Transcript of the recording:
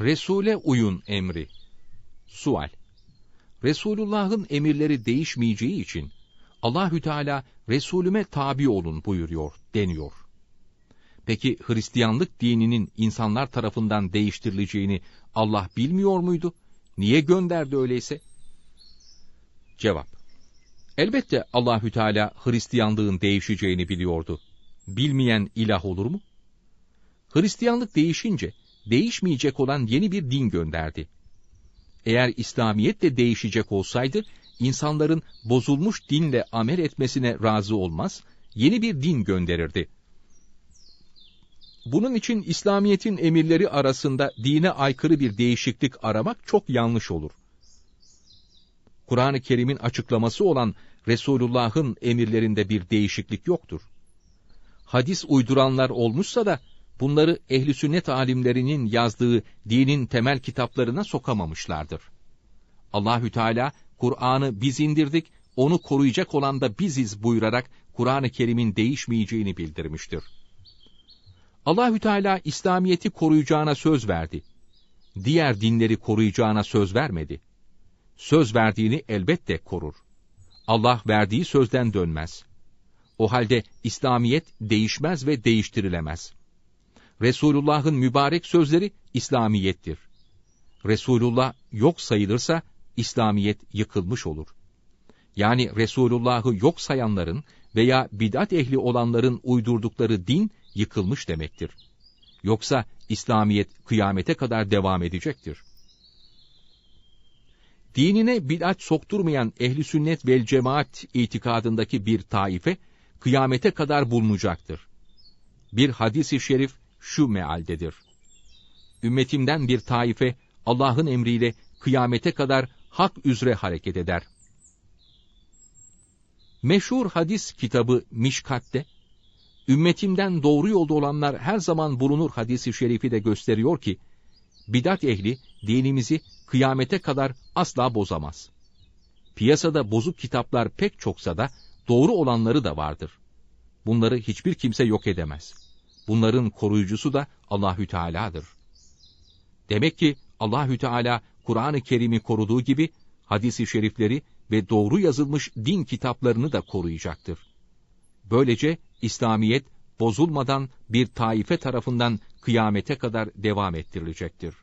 Resule uyun emri. Sual. Resulullah'ın emirleri değişmeyeceği için Allahü Teala Resulüme tabi olun buyuruyor deniyor. Peki Hristiyanlık dininin insanlar tarafından değiştirileceğini Allah bilmiyor muydu? Niye gönderdi öyleyse? Cevap. Elbette Allahü Teala Hristiyanlığın değişeceğini biliyordu. Bilmeyen ilah olur mu? Hristiyanlık değişince değişmeyecek olan yeni bir din gönderdi. Eğer İslamiyet de değişecek olsaydı, insanların bozulmuş dinle amel etmesine razı olmaz, yeni bir din gönderirdi. Bunun için İslamiyet'in emirleri arasında dine aykırı bir değişiklik aramak çok yanlış olur. Kur'an-ı Kerim'in açıklaması olan Resulullah'ın emirlerinde bir değişiklik yoktur. Hadis uyduranlar olmuşsa da bunları ehli sünnet alimlerinin yazdığı dinin temel kitaplarına sokamamışlardır. Allahü Teala Kur'an'ı biz indirdik, onu koruyacak olan da biziz buyurarak Kur'an-ı Kerim'in değişmeyeceğini bildirmiştir. Allahü Teala İslamiyeti koruyacağına söz verdi. Diğer dinleri koruyacağına söz vermedi. Söz verdiğini elbette korur. Allah verdiği sözden dönmez. O halde İslamiyet değişmez ve değiştirilemez. Resulullah'ın mübarek sözleri İslamiyettir. Resulullah yok sayılırsa İslamiyet yıkılmış olur. Yani Resulullah'ı yok sayanların veya bidat ehli olanların uydurdukları din yıkılmış demektir. Yoksa İslamiyet kıyamete kadar devam edecektir. Dinine bid'at sokturmayan ehli sünnet vel cemaat itikadındaki bir taife kıyamete kadar bulunacaktır. Bir hadisi şerif şu mealdedir. Ümmetimden bir taife Allah'ın emriyle kıyamete kadar hak üzere hareket eder. Meşhur hadis kitabı Mişkat'te, ümmetimden doğru yolda olanlar her zaman bulunur hadisi şerifi de gösteriyor ki, bidat ehli dinimizi kıyamete kadar asla bozamaz. Piyasada bozuk kitaplar pek çoksa da doğru olanları da vardır. Bunları hiçbir kimse yok edemez. Bunların koruyucusu da Allahü Teala'dır. Demek ki Allahü Teala Kur'an-ı Kerim'i koruduğu gibi hadisi şerifleri ve doğru yazılmış din kitaplarını da koruyacaktır. Böylece İslamiyet bozulmadan bir taife tarafından kıyamete kadar devam ettirilecektir.